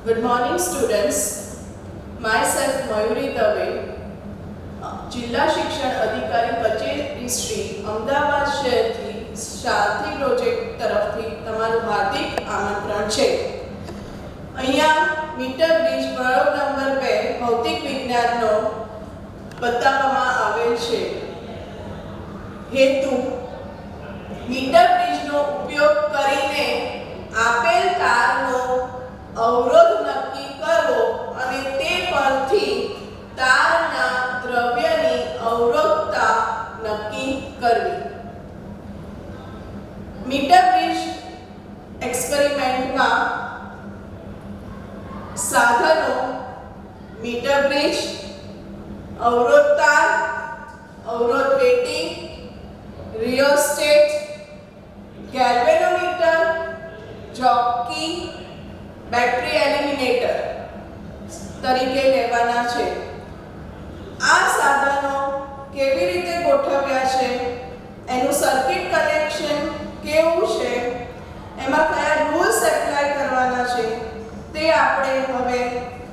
Good morning, students. Myself, Mayuri Dave, જિલ્લા શિક્ષણ અધિકારી કચેરી શ્રી અમદાવાદ શહેરથી શાંતિ પ્રોજેક્ટ તરફથી તમારું હાર્દિક આમંત્રણ છે અહીંયા મીટર બ્રિજ પ્રયોગ નંબર બે ભૌતિક વિજ્ઞાનનો બતાવવામાં આવેલ છે હેતુ મીટર બ્રિજનો ઉપયોગ કરીને આપેલ તારનો અવરોધ નક્કી કરવો અને તે પરથી તારના દ્રવ્યની અવરોધતા નક્કી કરવી. મીટર બ્રિજ એક્સપેરિમેન્ટમાં સાધનો, મીટર બ્રિજ અવરોધ તાર અવરોધ પેટી rheostat galvanometer jockey battery eliminator તરીકે લેવાના છે. આ સાધનો કેવી રીતે ગોઠવ્યા છે? એનું સર્કિટ કનેક્શન કેવું છે? એમાં કયા રૂલ્સ એપ્લાય કરવાના છે? તે આપણે હવે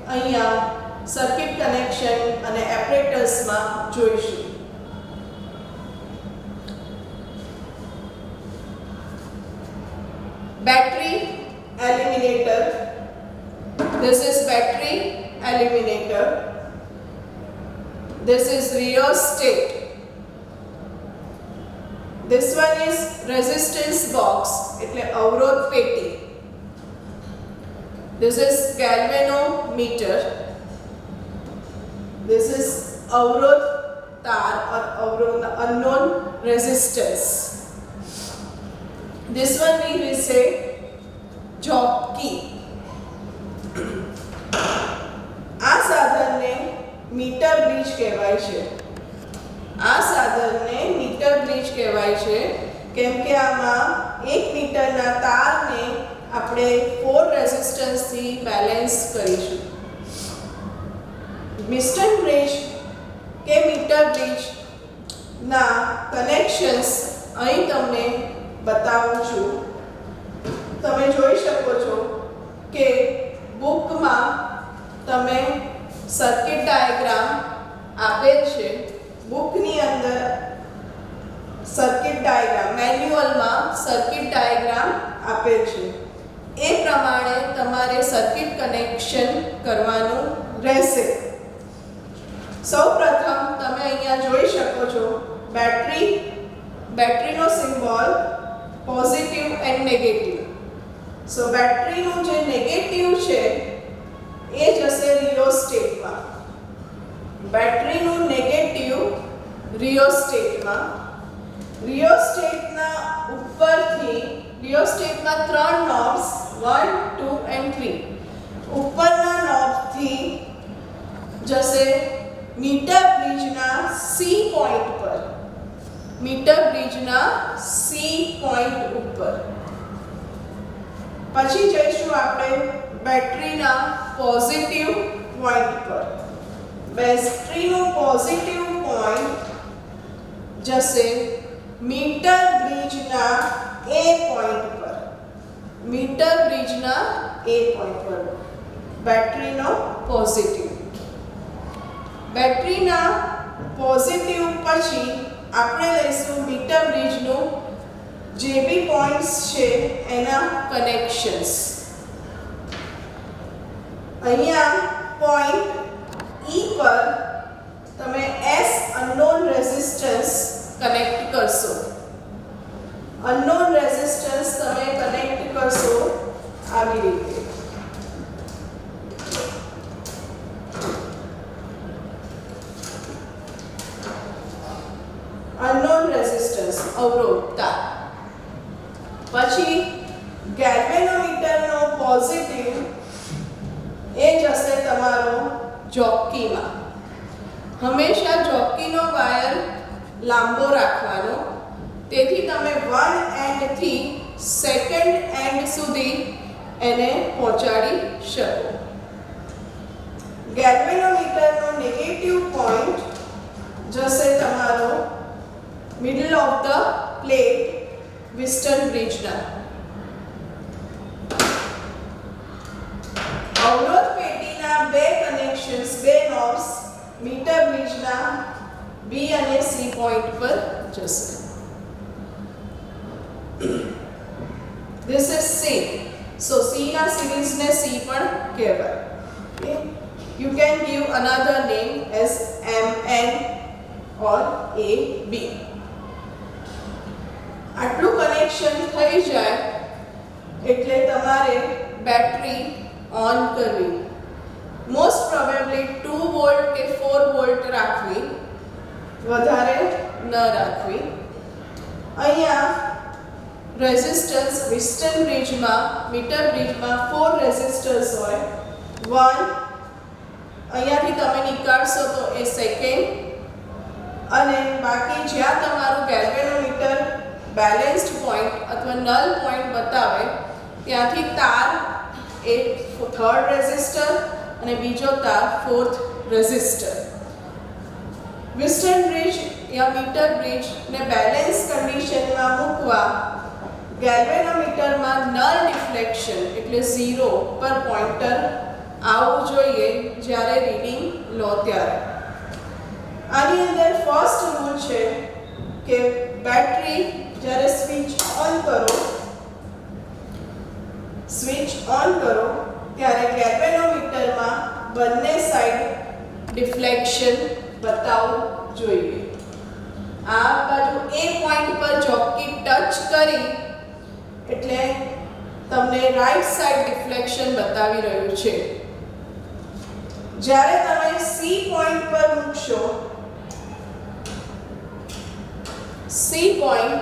અહીંયા સર્કિટ કનેક્શન અને એપરેટર્સમાં જોઈશું. Battery eliminator this is battery eliminator this is rheostat this one is resistance box એટલે અવરોધ પેટી this is galvanometer this is અવરોધ તાર or અવરોધ unknown resistance this one we will say jockey આ સાધનને મીટર બ્રિજ કહેવાય છે. આ સાધનને મીટર બ્રિજ કહેવાય છે. કેમ કે આમાં એક મીટરના તારને આપણે ફોર રેઝિસ્ટન્સથી બેલેન્સ કરીશું. મિસ્ટન બ્રિજ કે મીટર બ્રિજના કનેક્શન્સ અહીં તમને બતાવું છું. તમે જોઈ શકો છો કે તમે સર્કિટ ડાયાગ્રામ આપેલ છે. બુકની અંદર સર્કિટ ડાયાગ્રામ મેન્યુઅલમાં સર્કિટ ડાયાગ્રામ આપેલ છે. એ પ્રમાણે તમારે સર્કિટ કનેક્શન કરવાનું રહેશે. સૌપ્રથમ તમે અહીંયા જોઈ શકો છો બેટરી બેટરીનો symbol positive and negative so બેટરીનું જે નેગેટિવ છે એ જશે રિયોસ્ટેટમાં બેટરીનું નેગેટિવ રિયોસ્ટેટમાં રિયોસ્ટેટના ઉપરથી રિયોસ્ટેટમાં ત્રણ knobs one two and three ઉપરના નોબથી જશે મીટર બ્રિજના સી પોઈન્ટ પર. મીટર બ્રિજના સી પોઈન્ટ ઉપર. પછી જઈશું આપણે બેટરીના પોઝિટિવ પોઈન્ટ પર. બેટરીનો પોઝિટિવ પોઈન્ટ જશે મીટર બ્રિજના એ પોઈન્ટ પર. મીટર બ્રિજના એ પોઈન્ટ પર. બેટરીનો પોઝિટિવ. બેટરીના પોઝિટિવ પછી આપણે લઈશું મીટર બ્રિજનું જે બી પોઈન્ટ્સ છે એના કનેક્શન્સ. અહીંયા પોઈન્ટ ઈ પર તમે એસ અનનોન રેઝિસ્ટન્સ કનેક્ટ કરશો. અનનોન રેઝિસ્ટન્સ તમે કનેક્ટ કરશો આવી રીતે. અનનોન રેઝિસ્ટન્સ અવરોધતા. પછી ગેલ્વેનોમીટરનો પોઝિટિવ એ જશે તમારો જોકીમાં હંમેશા જોકીનો વાયર લાંબો રાખવાનો. તેથી તમે વન એન્ડથી સેકન્ડ એન્ડ સુધી એને પહોંચાડી શકો. ગેલ્વેનોમીટરનો નેગેટિવ પોઈન્ટ જશે તમારો middle of the plate Wheatstone બ્રિજના અવરોધ કનેક્શન્સ બે નોબ્સ મીટર બ્રિજના બી અને સી પોઈન્ટ પર જશે this is C so C ના સિરીઝને સી પણ કહેવાય okay? You can give another name as mn or ab આટલું કનેક્શન થઈ જાય એટલે તમારે બેટરી ઓન કરવી. મોસ્ટ પ્રોબેબલી ટુ વોલ્ટ કે ફોર વોલ્ટ રાખવી. વધારે? ન રાખવી. અહીંયા રેઝિસ્ટન્સ વિસ્ટન બ્રિજમાં મીટર બ્રિજમાં ફોર રેઝિસ્ટર્સ હોય. વન અહીંયાથી તમે નીકાળશો તો એ સેકન્ડ અને બાકી જ્યાં તમારું ગેલ્વેનોમીટર બેલેન્સ્ડ પોઈન્ટ અથવા નલ પોઈન્ટ બતાવે ત્યાંથી તાર એ થર્ડ રેઝિસ્ટર અને બીજો તાર ફોર્થ રેઝિસ્ટર વિસ્ટર્ન બ્રિજ યા મીટર બ્રિજને બેલેન્સ કન્ડિશનમાં મૂકવા ગેલ્વેનોમીટરમાં નલ ડિફ્લેક્શન એટલે ઝીરો પર પોઇન્ટર આવવું જોઈએ જ્યારે રીડિંગ લો ત્યારે. આની અંદર ફર્સ્ટ રૂલ છે કે બેટરી જ્યારે સ્વિચ ઓન કરો સ્વિચ ઓન કરો ત્યારે ગેલ્વેનોમીટરમાં બંને સાઈડ ડિફ્લેક્શન બતાવવું જોઈએ. આ બાજુ એ પોઈન્ટ પર ચોકી ટચ કરી, એટલે તમને રાઈટ સાઈડ ડિફ્લેક્શન બતાવી રહ્યું છે. જ્યારે તમે સી પોઈન્ટ પર મૂકશો સી પોઈન્ટ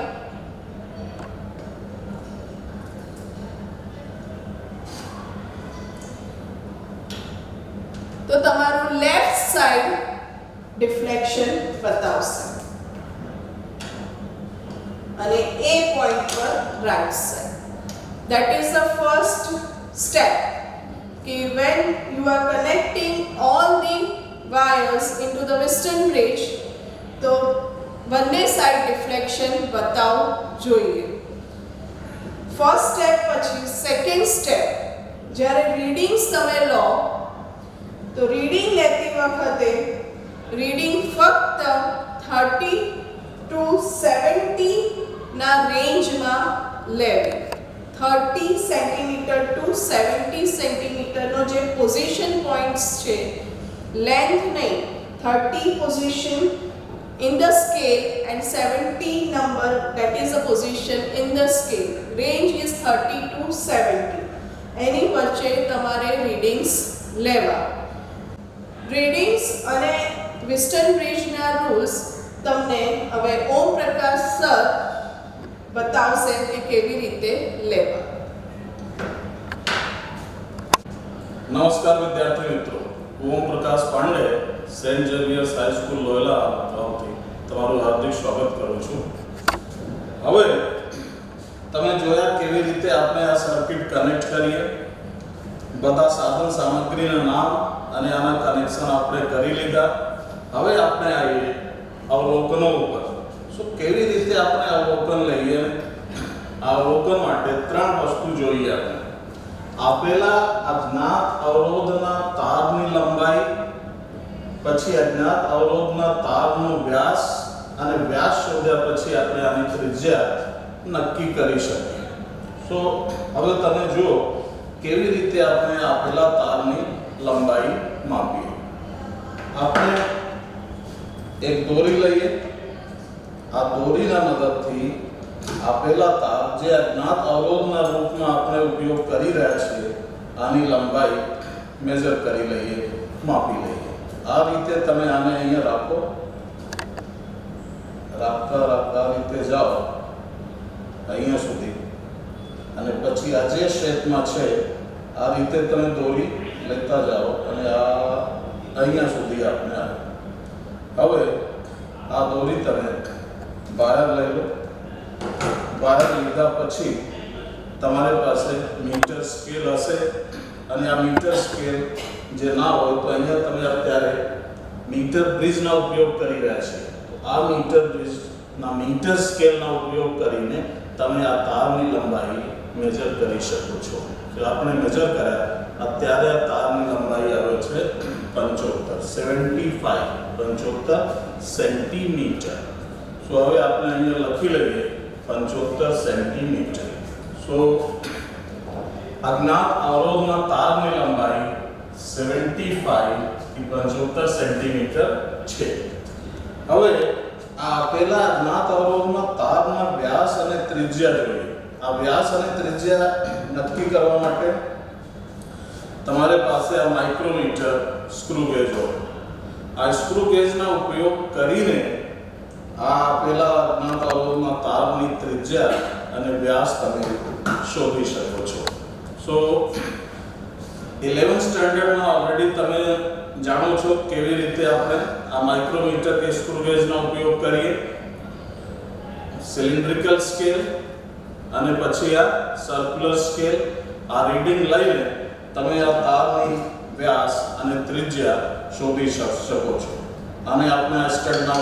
તો તમારું લેફ્ટ સાઈડ ડિફ્લેક્શન બતાવશે. અને એ પોઈન્ટ પર right side is the first step કે when you are connecting all the wires into the Wheatstone bridge તો બંને સાઈડ ડિફ્લેક્શન બતાવવું જોઈએ. ફર્સ્ટ સ્ટેપ પછી સેકન્ડ સ્ટેપ જ્યારે રીડિંગ્સ તમે લો તો રીડિંગ લેતી વખતે રીડિંગ ફક્ત થર્ટી ટુ સેવન્ટી ના રેન્જમાં લેવી થર્ટી સેન્ટીમીટર ટુ સેવન્ટી સેન્ટીમીટરનો જે પોઝિશન પોઈન્ટ્સ છે લેન્થ નહીં thirty position in the scale and 70 number, that is the position in the scale. Range is 30 to 70 એની વચ્ચે તમારે રીડિંગ્સ લેવા. રીડિંગ્સ અને વિસ્ટર્ન બ્રિજના રૂલ્સ તમને હવે ઓમ પ્રકાશ સર બતાવશે કે કેવી રીતે લેવા. નમસ્કાર વિદ્યાર્થી મિત્રો. Om Prakash Pandey, Saint Xavier's high school Loyola તરફથી તમારું હાર્દિક સ્વાગત કરું છું. હવે, તમે જોયા કેવી રીતે આપણે આ સર્કિટ કનેક્ટ કરીએ? બધા સાધન સામગ્રીના નામ અને આના કનેક્શન આપણે કરી લીધા. હવે આપણે આવીએ અવલોકનો ઉપર. શું કેવી રીતે આપણે અવલોકન લઈએ? અવલોકન માટે ત્રણ વસ્તુ જોઈએ આપણે. આપેલા અજ્ઞાત અવરોધના તારની લંબાઈ, પછી અજ્ઞાત અવરોધના તારનો વ્યાસ અને વ્યાસ શોધ્યા પછી આપણે આની ત્રિજ્યા નક્કી કરી શકીએ. સો હવે તમે જુઓ, કેવી રીતે આપણે આપેલા તારની લંબાઈ માપીએ. આપણે એક દોરી લઈએ. આ દોરીના મદદથી આપેલા તાર જે અજ્ઞાત અવરોધના રૂપમાં આપણે ઉપયોગ કરી રહ્યા છીએ, આની લંબાઈ મેજર કરી લઈએ, માપી લઈએ. આ રીતે તમે આને અહીંયા રાખો. રાખતા રાખતા રીતે જાઓ, અહીંયા સુધી. અને પછી આ જે શેપમાં છે, આ રીતે તમે દોરી લેતા જાઓ અને આ અહીંયા સુધી આપણે આવે હવે આ દોરી તમે બહાર લઈ લો. બહાર લીધા પછી તમારી પાસે મીટર સ્કેલ હશે અને આ મીટર સ્કેલ જે ના હોય તો અહીંયા તમે અત્યારે મીટર બ્રિજના ઉપયોગ કરી રહ્યા છે. આ મીટર બ્રિજના મીટર સ્કેલનો ઉપયોગ કરીને તમે આ તારની લંબાઈ મેજર કરી શકો છો. આપણે મેજર કર્યા અત્યારે તારની લંબાઈ આવે છે પંચોતેર સેવન્ટી ફાઈવ પંચોતેર સેન્ટીમીટર સો હવે આપણે અહીંયા લખી લઈએ પંચોતેર સેન્ટીમીટર સો અજ્ઞાત અવરોધના તારની લંબાઈ સેવન્ટી ફાઈવ પંચોતેર સેન્ટીમીટર છે. હવે આ આપેલા અજ્ઞાત અવરોધમાં તારના વ્યાસ અને ત્રિજ્યા જોઈએ. આ વ્યાસ અને ત્રિજ્યા નક્કી કરવા માટે તમારી પાસે આ માઇક્રોમીટર સ્ક્રૂ ગેજ હોય. આ સ્ક્રૂ ગેજના ઉપયોગ કરીને આ આપેલા અજ્ઞાત અવરોધમાં તારની ત્રિજ્યા અને વ્યાસ તમે શોધી શકો છો. સો 11 સ્ટાન્ડર્ડમાં ઓલરેડી તમે જાણો છો કેવી રીતે આપણે આ માઇક્રોમીટર કે સ્ક્રૂ ગેજનો ઉપયોગ કરીએ. સિલિન્ડ્રિકલ સ્કેલ અને પછી આ સર્ક્યુલર સ્કેલ આ રીડિંગ લઈને તમે આ તારની વ્યાસ અને ત્રિજ્યા શોધી શકો છો. અને આપણે આ સ્ટડના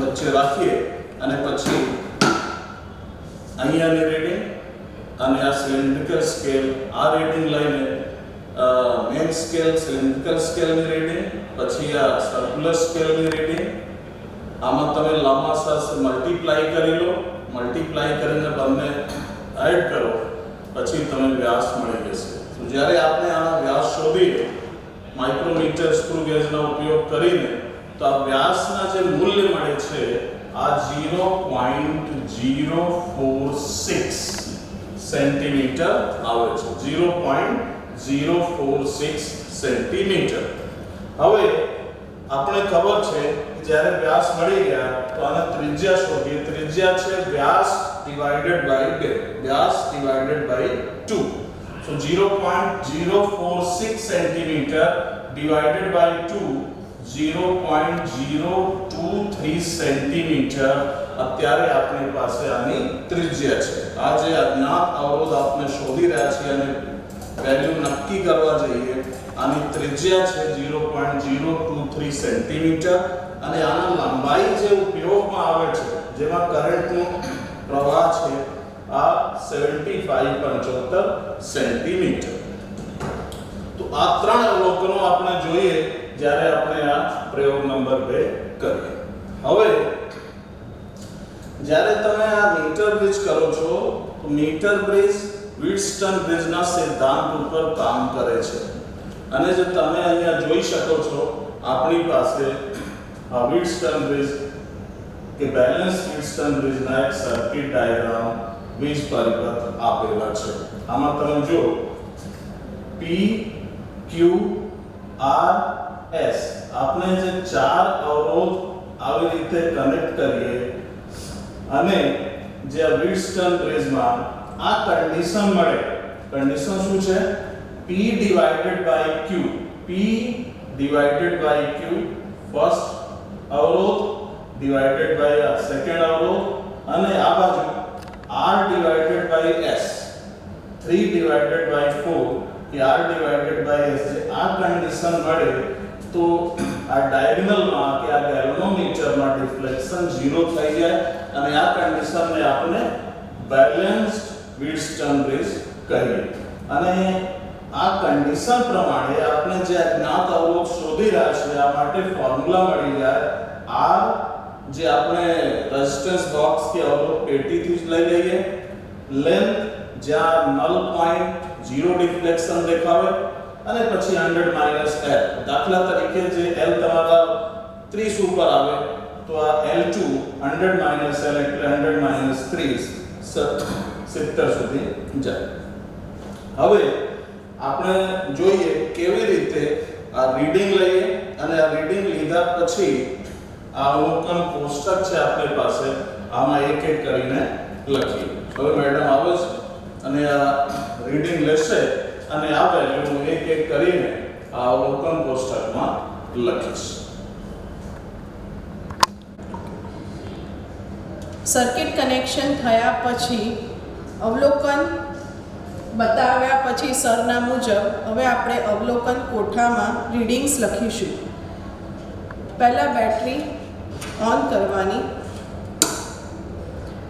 વચ્ચે રાખીએ અને પછી અહીંયાની રીડિંગ અને આ સિલિન્ડ્રિકલ સ્કેલ આ રીડિંગ લઈને મેન સ્કેલ સિલિન્ડ્રિકલ સ્કેલની રીડિંગ પછી આ સર્ક્યુલર સ્કેલની રીડિંગ આમાં તમે લાંબા સાથે મલ્ટીપ્લાય કરી લો. મલ્ટીપ્લાય કરીને બંને એડ કરો. પછી તમે વ્યાસ મળી જશે. જ્યારે આપણે આ વ્યાસ શોધીએ માઇક્રોમીટર સ્ક્રૂ ગેજનો ઉપયોગ કરીને તો આ વ્યાસના જે મૂલ્ય મળે છે, આ 0.046 સેન્ટીમીટર આવે છે. 0.046 સેન્ટીમીટર હવે આપણે ખબર છે કે જ્યારે વ્યાસ મળી ગયા તો આને ત્રિજ્યા શોધીએ. ત્રિજ્યા છે વ્યાસ divided by 2 Vyas divided by 2 so 0.046 centimetre divided by 2 0.023 centimetre અત્યારે આપણી પાસે આની ત્રિજ્યા છે. આ જે અજ્ઞાત અવરોધ આપણે શોધી રહ્યા છીએ અને વેલ્યુ નક્કી કરવા જઈએ. આની ત્રિજ્યા છે 0.023 સેન્ટીમીટર અને આના લંબાઈ જે ઉપયોગમાં આવે છે, જેમાં કરંટનો પ્રવાહ છે આ 75 પંચોતેર સેન્ટીમીટર તો આ ત્રણ અવલોકનો આપણે જોઈએ જ્યારે આપણે આ પ્રયોગ નંબર 2 કરીએ હવે જ્યારે તમે આ મીટર બ્રિજ કરો છો તો મીટર બ્રિજ વિટસ્ટન બ્રિજના સિદ્ધાંત ઉપર કામ કરે છે અને જે તમે અહીંયા જોઈ શકો છો આપણી પાસે આ વિટસ્ટન બ્રિજ કે બેલેન્સ વિટસ્ટન બ્રિજના એક સર્કિટ ડાયાગ્રામ વીજ પરિપથ આપેલા છે. આમાં તમે જો P, Q, R, S. આપણે જે ચાર અવરોધ આવી રીતે કનેક્ટ કરીએ અને જે આ વિટસ્ટન બ્રિજમાં આ કન્ડિશન મળે. કન્ડિશન શું છે? P divided by Q. P divided by Q. First અવરોધ ડિવાઇડેડ બાય સેકન્ડ અવરોધ. અને આ બાજુ બાય S. 3 divided by 4 કે R divided બાય S જે આ કન્ડિશન મળે, તો આ ડાયગોનલમાં કે આ ગેલ્વનોમીટરમાં ડિફ્લેક્શન 0 થઈ જાય અને આ કન્ડિશનને આપણે બેલેન્સ્ડ વિટસ્ટન બ્રિજ કહીએ. અને આ કન્ડિશન પ્રમાણે આપણે જે અજ્ઞાત અવરોધ શોધી રહ્યા છે, આ માટે ફોર્મ્યુલા મળી જાય. R જે આપણે રેઝિસ્ટન્સ બોક્સ કે અવરોધ પેટીથી જ લઈ લઈએ. લેન્થ જ્યાં નલ પોઈન્ટ ઝીરો ડિફ્લેક્શન દેખાવે અને પછી 100 માઇનસ L. દાખલા તરીકે જે L તમારા 30 ઉપર આવે, તો આ L2 100 માઇનસ L એટલે 100 માઇનસ 30 70 સુધી જાય. હવે આપણે જોઈએ કેવી રીતે આ રીડિંગ લઈએ અને આ રીડિંગ લીધા પછી આ અવલોકન કોષ્ટક છે આપણી પાસે, આમાં એક એક કરીને લખીએ. હવે મેડમ આવે છે અને આ રીડિંગ લેશે અને આ એટલે હું એક એક કરીને આ અવલોકન કોષ્ટકમાં લખીશ. સર્કિટ કનેક્શન થયા પછી અવલોકન બતાવ્યા પછી સરના મુજબ હવે આપણે અવલોકન કોઠામાં રીડિંગ્સ લખીશું. પહેલાં બેટરી ઓન કરવાની.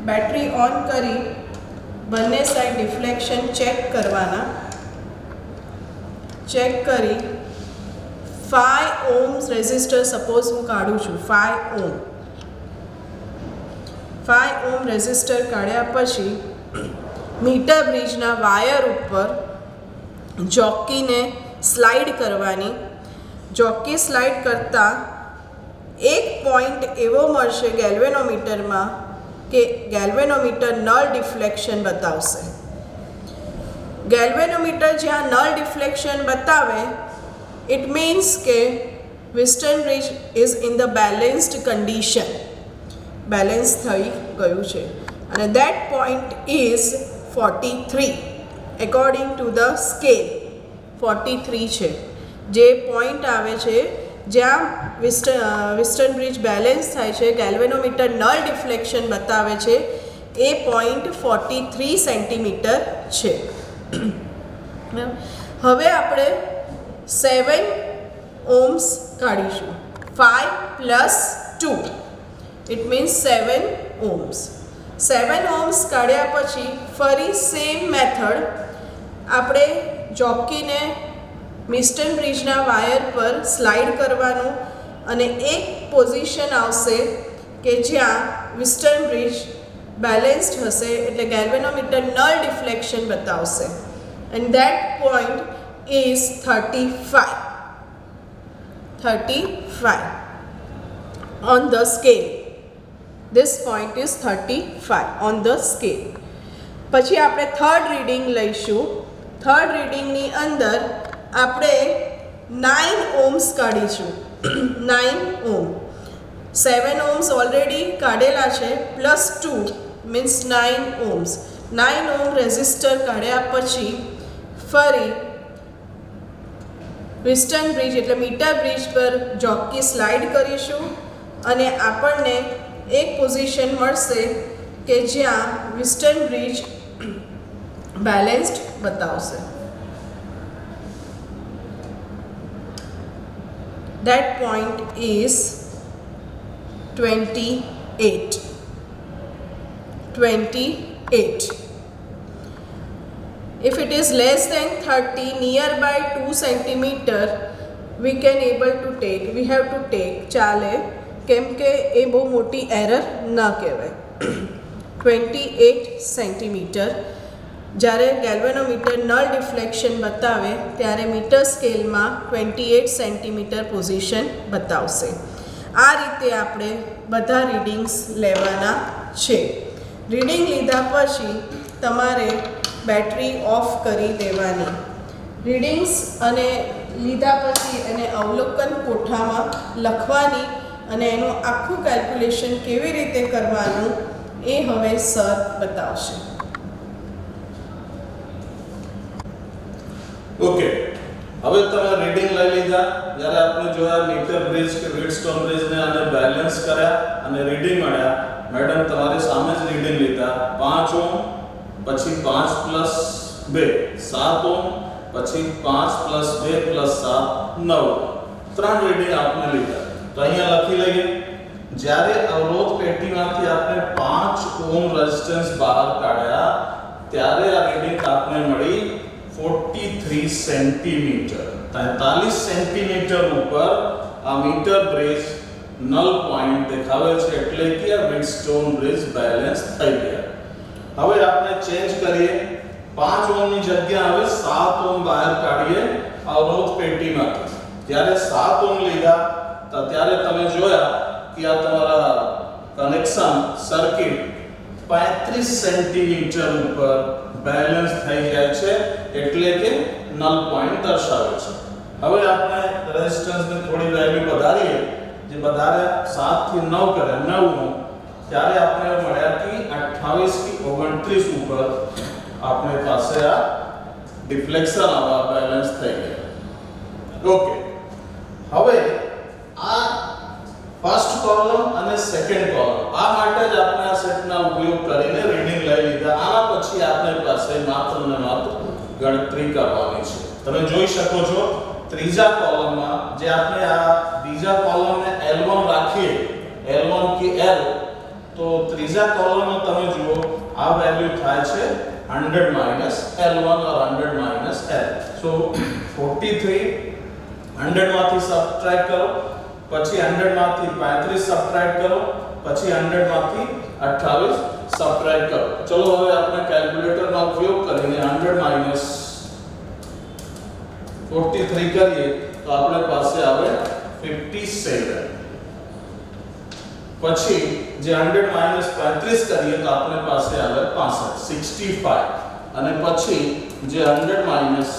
બેટરી ઓન કરી બંને સાઈડ ડિફ્લેક્શન ચેક કરવાના. ચેક કરી. ફાઈવ ઓમ્સ રેઝિસ્ટર સપોઝ હું કાઢું છું. Five ohm five ohm resistor કાઢ્યા પછી મીટર બ્રિજના વાયર ઉપર જોકીને સ્લાઇડ કરવાની. જોકી સ્લાઇડ કરતાં એક પોઈન્ટ એવો મળશે ગેલ્વેનોમીટરમાં કે ગેલ્વેનોમીટર નલ ડિફ્લેક્શન બતાવશે. ગેલ્વેનોમીટર જ્યાં નલ ડિફ્લેક્શન બતાવે ઇટ મીન્સ કે Wheatstone bridge is in the balanced condition balance થઈ ગયું છે. અને that point is forty three according to the scale forty three છે. જે પોઈન્ટ આવે છે જ્યાં વિસ્ટર્ન બ્રિજ બેલેન્સ થાય છે. ગેલ્વેનોમીટર નલ ડિફ્લેક્શન બતાવે છે. એ પોઈન્ટ ફોર્ટી થ્રી સેન્ટીમીટર છે. હવે આપણે સેવન ઓમ્સ કાઢીશું. Five plus two it means seven ohms seven ohms કાઢ્યા પછી ફરી સેમ મેથડ આપણે જોકીને મિસ્ટન બ્રિજના વાયર પર સ્લાઇડ કરવાનું અને એક પોઝિશન આવશે કે જ્યાં વિસ્ટર્ન બ્રિજ બેલેન્સ્ડ હશે એટલે ગેલ્વેનોમીટર નલ ડિફ્લેક્શન બતાવશે. And that point is thirty five thirty five on the scale this point is thirty five on the scale પછી આપણે થર્ડ રીડિંગ લઈશું. થર્ડ રીડિંગની અંદર આપણે નાઇન ઓમ્સ કાઢીશું. નાઇન ઓમ સેવન ઓમ્સ ઓલરેડી કાઢેલા છે plus two means nine ohms nine ohm resistor કાઢ્યા પછી ફરી વિસ્ટર્ન બ્રિજ એટલે મીટર બ્રિજ પર જોકી સ્લાઇડ કરીશું અને આપણને એક પોઝિશન મળશે કે જ્યાં વિસ્ટર્ન બ્રિજ બેલેન્સ્ડ બતાવશે. that point is 28 28 if it is less than 30 nearby 2 centimeter we can able to take we have to take ચાલે કેમ કે એ બહુ મોટી એરર ન કહેવાય ટ્વેન્ટી એટ સેન્ટીમીટર જ્યારે ગેલ્વેનોમીટર નલ ડિફ્લેક્શન બતાવે, ત્યારે મીટર સ્કેલમાં ટ્વેન્ટી એટ સેન્ટીમીટર પોઝિશન બતાવશે. આ રીતે આપણે બધા રીડિંગ્સ લેવાના છે. રીડિંગ લીધા પછી તમારે બેટરી ઓફ કરી દેવાની. રીડિંગ્સ અને લીધા પછી એને અવલોકન કોઠામાં લખવાની અને એનું આખું કેલ્ક્યુલેશન કેવી રીતે કરવાનું એ હવે સર બતાવશે. ઓકે. હવે તમે રીડિંગ લઈ લીધા. જ્યારે આપણે જોયા મીટર બ્રિજ કે રીડસ્ટોન બ્રિજને અને બેલેન્સ કર્યા અને રીડિંગ મળ્યા મેડમ તમારી સામે જ રીડિંગ લીધા. પાંચ ઓમ પછી પાંચ પ્લસ બે, સાત ઓમ પછી પાંચ પ્લસ બે પ્લસ સાત, નવ ત્રણ રીડિંગ આપણે લીધા. તો અહીંયા લખી લઈએ. જ્યારે અવરોધ પેટીમાંથી આપણે પાંચ ઓમ રેઝિસ્ટન્સ બહાર કાઢ્યા, ત્યારે આ રીડિંગ આપણે મળી 43 સેન્ટીમીટર 43 સેન્ટીમીટર ઉપર આ મીટર બ્રિજ નલ પોઈન્ટ દેખાવે છે એટલે કે આ વિન્ડસ્ટોન બ્રિજ બેલેન્સ થઈ ગયા. હવે આપણે ચેન્જ કરીએ. 5 ઓમની જગ્યા હવે 7 ઓમ બહાર કાઢીએ અવરોધ પેટીમાંથી. જ્યારે 7 ઓમ લીધા, તો ત્યારે તમે જોયા કે આ તમારા કનેક્શન સર્કિટ 35 સેન્ટીમીટર ઉપર બેલેન્સ થઈ જાય છે એટલે કે નલ પોઈન્ટ દર્શાવે છે. હવે આપણે રેઝિસ્ટન્સને થોડી વેલ્યુ વધારીએ. જે વધારે 7 થી 9 કરે 9 નું ત્યારે આપણે મળ્યા કે 28 થી 29 ઉપર આપણે પાસે આ ડિફ્લેક્શન આવા બેલેન્સ થઈ ગયા. ઓકે હવે આ ફર્સ્ટ કોલમ અને સેકન્ડ કોલમ આ માટે જ આપણે આ સેટના ઉપયોગ કરીને રીડિંગ લઈ લીધા. આના પછી આપણે પાસે માત્ર ને માત્ર ગણતરી કરવાની છે. તમે જોઈ શકો છો, ત્રીજા કોલમમાં જે આપણે આ બીજા કોલમને L1 રાખીએ L1 કે L, તો ત્રીજા કોલમમાં તમે જુઓ, આ વેલ્યુ થાય છે 100 minus L1 or 100 minus L. So 43 100 માંથી સબટ્રેક્ટ કરો. પછી 100 માંથી 35 સબટ્રેક્ટ કરો, પછી 100 માંથી 28 સબટ્રેક્ટ કરો. ચલો હવે આપણે કેલ્ક્યુલેટરનો ઉપયોગ કરીને 100 માઇનસ 43 કરીએ, તો આપણે પાસે આવે 57 પછી જે 100 માઇનસ 35 કરીએ, તો આપણે પાસે આવે 65 65 અને પછી જે 100 માઇનસ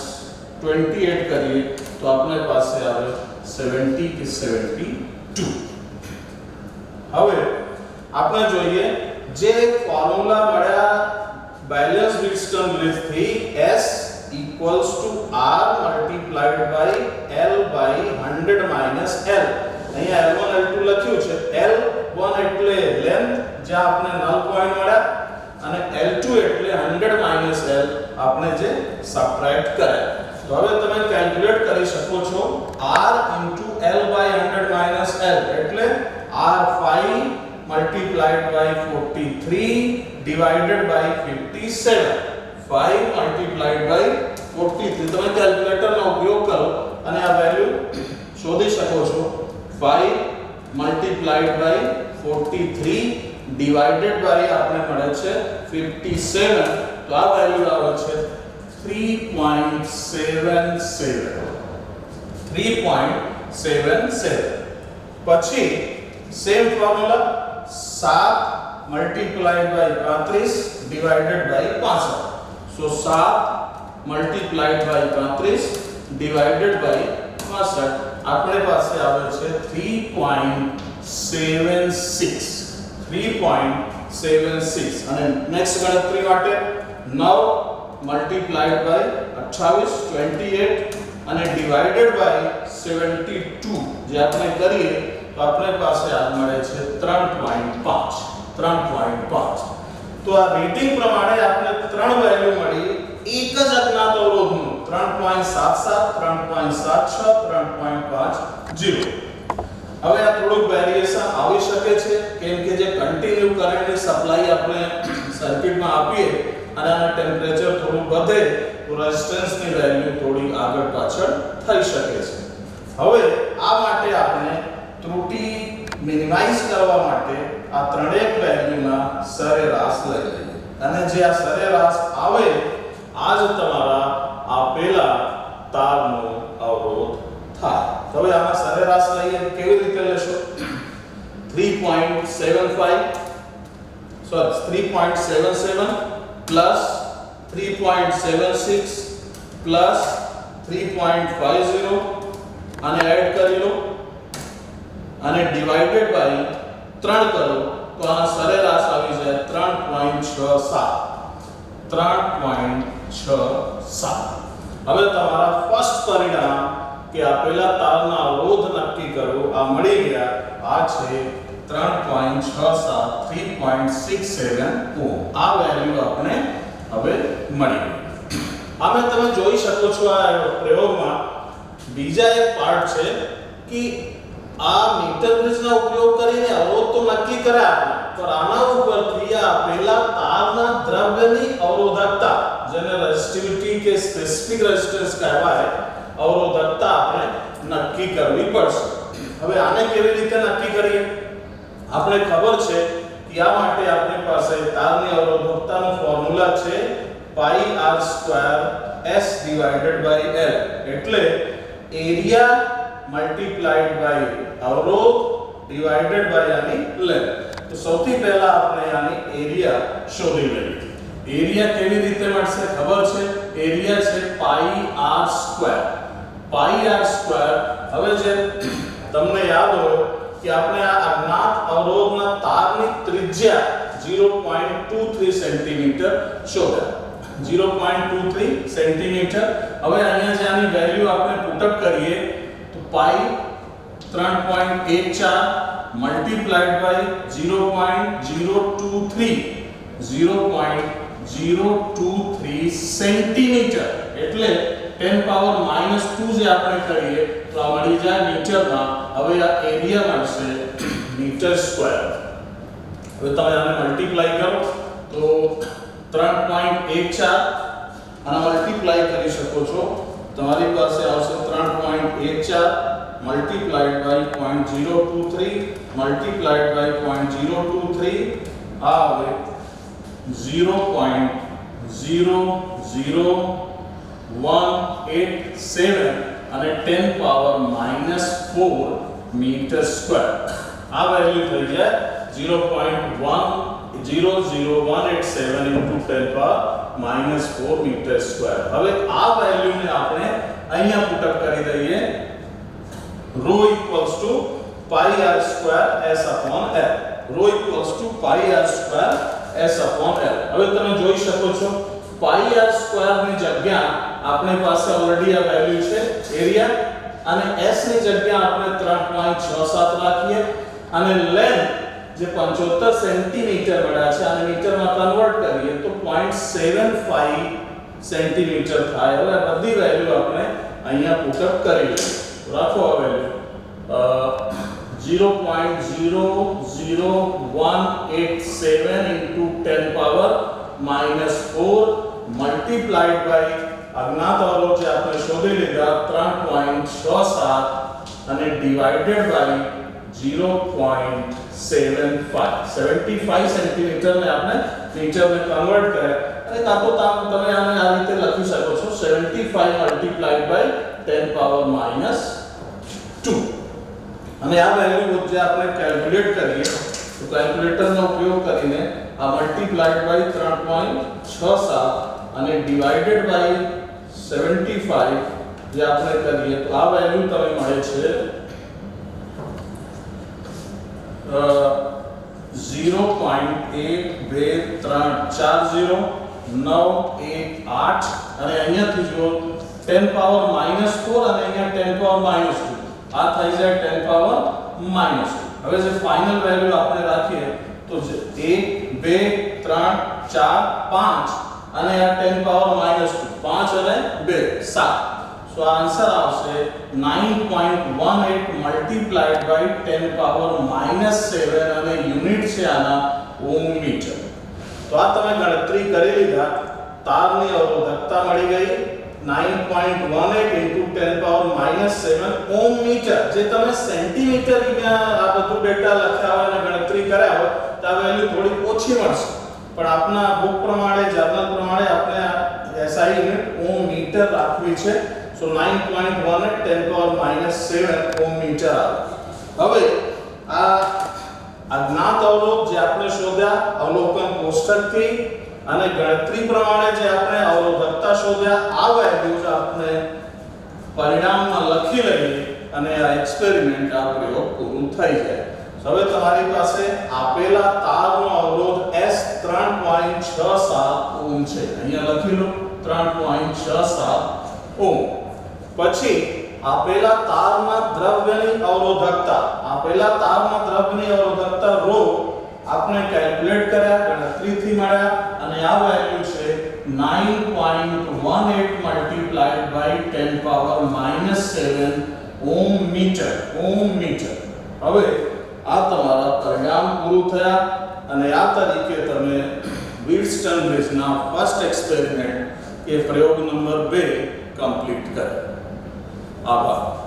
28 કરીએ, તો આપણે પાસે આવે 70 કે 72 હવે આપણે જોઈએ જે ફોર્મ્યુલા મળ્યા બેલેન્સ વિલ્સટન બ્રિજથી S equals to R multiplied by L by 100 minus L. અહીંયા L1 L2 લખ્યું છે. L1 એટલે લેન્થ જ્યાં આપણે નલ પોઈન્ટ મળ્યા, અને L2 એટલે 100 minus L આપણે જે સબટ્રેક્ટ કર્યા. તો હવે તમે કેલ્ક્યુલેટ કરી શકો છો R L by 100 minus L એટલે R5 multiplied by 43 divided by 57 5 multiplied by 43 તમે કેલ્ક્યુલેટરનો ઉપયોગ કરો અને આ વેલ્યુ શોધી શકો છો 5 multiplied by 43 divided by આપણે મળે છે 57 તો આ વેલ્યુ આવે છે 3.77 3.77 પછી same formula 7 multiplied by 35 divided by 65 so 7 multiplied by 35 divided by 65 આપણે પાસે આવે છે 3.76 3.76 અને નેક્સ્ટ ગણતરી માટે 9 multiplied અઠ્ઠાવીસ 28 28 અને divided by 72 જે આપણે કરીએ તો આપણે પાસે આ મળે છે 3.5 3.5 તો આ રેટિંગ પ્રમાણે આપણે ત્રણ વેલ્યુ મળી એક જ અજ્ઞાત અવરોધનું 3.77 3.76 3.50 હવે આ થોડુંક વેરિએશન આવી શકે છે. કેમ કે જે કન્ટિન્યુ કરંટની સપ્લાય આપણે સર્કિટમાં આપીએ અને આ ટેમ્પરેચર થોડું વધે તો રેઝિસ્ટન્સની વેલ્યુ થોડી આગળ પાછળ થઈ શકે છે. હવે આ માટે આપણે ત્રુટિ મિનિમાઇઝ કરવા માટે આ ત્રણેક વેલ્યુના સરેરાશ લઈ લઈએ. અને જે આ સરેરાશ આવે આ જ તમારા આપેલા તારનો અવરોધ થાય. હવે આમાં સરેરાશ લઈએ કેવી રીતે લેશો? 3.75 સોરી 3.77 પ્લસ 3.76 પ્લસ 3.50 અને એડ કરી લો. અને ડિવાઇડેડ બાય 3 કરો તો આ સરેરાશ આવી જાય 3.67 3.67 હવે તમારા ફર્સ્ટ પરિણામ કે આપેલા તાલના અવરોધ નક્કી કરો, આ મળી ગયા, આ છે 3.67 3.67 ઓહમ આ વેલ્યુ આપણે હવે મળી આમે તમે જોઈ શકો છો આ પ્રયોગમાં બીજા એક પાર્ટ છે કે આ મીટર ઉપયોગ કરીને અવરોધ તો નક્કી કર્યા પણ આના ઉપરથી આ આપેલા તારના દ્રવ્યની અવરોધકતા, જેને રેઝિસ્ટિવિટી કે સ્પેસિફિક રેઝિસ્ટન્સ કહેવાય, અવરોધકતા આપણે નક્કી કરવી પડશે. હવે આને કેવી રીતે નક્કી કરીએ? આપણે ખબર છે આ માટે આપણી પાસે તારની અવરોધકતાનું ફોર્મ્યુલા છે pi r square s divided by l. એટલે એરિયા મલ્ટીપ્લાઈડ બાય અવરોધ ડિવાઇડેડ બાય આની લેન્થ તો સૌથી પહેલા આપણે આની એરિયા શોધી લઈએ. એરિયા કેવી રીતે મળશે? ખબર છે? એરિયા છે pi r square pi r square હવે જે તમને યાદ હોય કે આપણે આ અજ્ઞાત અવરોધના તારની ત્રિજ્યા 0.23 સેન્ટીમીટર શોધ્યા 0.23 સેન્ટીમીટર. હવે અહીંયા જે આની વેલ્યુ આપણે પુટઅપ કરીએ, તો પાઈ 3.14 મલ્ટીપ્લાઈડ બાય 0.023 0.023 સેન્ટીમીટર. એટલે 10 પાવર માઇનસ 2 જે આપણે કરીએ, તો આ મળી જાય મીટરમાં હવે આ એરિયા મળશે મીટર સ્ક્વેર. હવે તમે આને મલ્ટીપ્લાય કરો, તો ત્રણ આને મલ્ટીપ્લાય કરી શકો છો. તમારી પાસે આવશે ત્રણ પોઈન્ટ એક ચાર multiplied by point zero two three multiplied by point zero two three આ આવે zero point zero zero one eight seven અને ten power minus four metre square આ વેલ્યુ થઈ જાય zero point one zero zero one eight seven into ten power minus four metre square હવે આ વેલ્યુને આપણે અહીંયા પુટઅપ કરી દઈએ. Rho equals to pi r square s upon l. Rho equals to pi r square s upon l. હવે તમે જોઈ શકો છો, pi r square ની જગ્યા આપણી પાસે ઓલરેડી આ વેલ્યુ છે એરિયા અને s ની જગ્યા આપણે 3.67 રાખીએ. અને લેન્થ જે 75 સેન્ટીમીટર મળ્યા છે અને મીટરમાં કન્વર્ટ કરીએ તો 0.75 સેન્ટીમીટર થાય. હવે આ બધી વેલ્યુ આપણે અહીંયા પુટઅપ કરી લઈએ. રાખો આ વેલ્યુ અ 0.00187 into 10 power minus 4 multiplied by અજ્ઞાત અવરોધ જે આપણે શોધી લીધા 3.67 અને ડિવાઇડેડ by 0.75 75 સેન્ટીમીટર ને આપણે મીટરને કન્વર્ટ કરે અને તાપો તો તામ- આને આ રીતે લખી શકો છો 75 મલ્ટીપ્લાઈડ બાય 10 પાવર માઇનસ 2 અને આ વેલ્યુ જે આપણે કેલ્ક્યુલેટ કરીએ, તો કેલ્ક્યુલેટરનો ઉપયોગ કરીને આ મલ્ટીપ્લાઈડ બાય 3.67 અને ડિવાઇડેડ બાય 75 જે આપણે કરીએ, તો આ વેલ્યુ તમે મળે છે અ, 0.12340 918 અને અહીંયાથી જુઓ ટેન પાવર માઇનસ ફોર અને અહીંયા ટેન પાવર માઇનસ ટુ. આ થઈ જાય ટેન પાવર માઇનસ 2 હવે જે ફાઇનલ વેલ્યુ આપણે રાખીએ તો 1 2 3 4 5 અને આ ટેન પાવર માઇનસ ટુ. પાંચ અને 2 7 સો આન્સર આવશે 9.18 મલ્ટીપ્લાઈડ બાય 10 પાવર માઇનસ 7 અને યુનિટ છે આના ઓમ મીટર તો આ તમે ગણતરી કરી લીધા. તારની અવરોધકતા મળી ગઈ 9.18 into 10 power minus 7 ohm metre જે તમે સેન્ટીમીટર આ બધું ડેટા લખ્યા હોય અને ગણતરી કર્યા હોય, તો આ વેલ્યુ થોડી ઓછી મળશે. પણ આપના બુક પ્રમાણે જર્નલ પ્રમાણે આપણે એસઆઈ યુનિટ ઓમ મીટર રાખવી છે. So 9.18 10 power minus 7 ohm metre આવે હવે, આ અજ્ઞાત અવરોધ જે આપણે શોધ્યા, અવલોકન કોષ્ટકથી અને ગણતરી પ્રમાણે જે આપણે અવરોધકતા શોધ્યા, આ વેલ્યુઝ આપણે પરિણામમાં લખી લઈએ અને આ એક્સપેરિમેન્ટ આ પ્રયોગ પૂરું થઈ જાય. હવે તમારી પાસે આપેલા તારનો અવરોધ S 3.67 ઓહ્મ છે અહીંયા લખી લો 3.67 ઓહ્મ પછી આપેલા તારમાં દ્રવ્યની અવરોધકતા આપેલા તારમાં દ્રવ્યની અવરોધકતા ρ આપણે કેલ્ક્યુલેટ કર્યા, ગણતરીથી મળ્યા અને આ વેલ્યુ છે 9.18 multiplied by 10 power minus 7 ohm metre ohm metre હવે આ તમારા પરિણામ પૂરું થયા અને આ તરીકે તમે વિર્સ્ટન બ્રિજના ફર્સ્ટ એક્સપેરિમેન્ટ એ પ્રયોગ નંબર 2 કમ્પ્લીટ કર્યો. aber